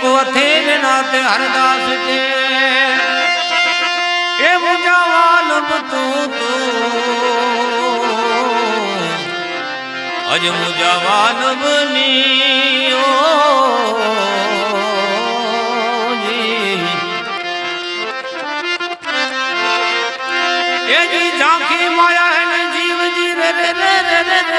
કોથે વિનાથ હરદાસ છે એ મુજાવા લબતું તું અજ મુજાવા લબની ઓ જી ઝાંખી માયા જીવ જીવ રે રે રે રે.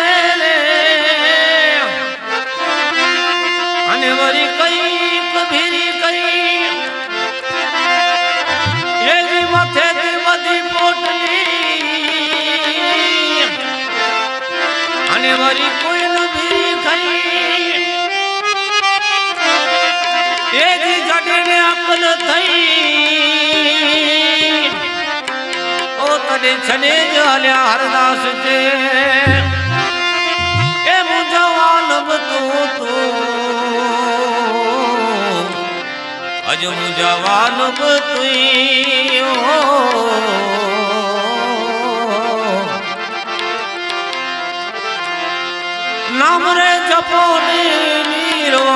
વરી કોઈલ ભીરી થઈ એથી જગને અપલ થઈ. ઓ તને છને જ હલ્યા હરદાસ છે. એ મુજો આલમ તું તું અજ મુજો આલમ તું মনে নিরো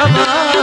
সমাগনা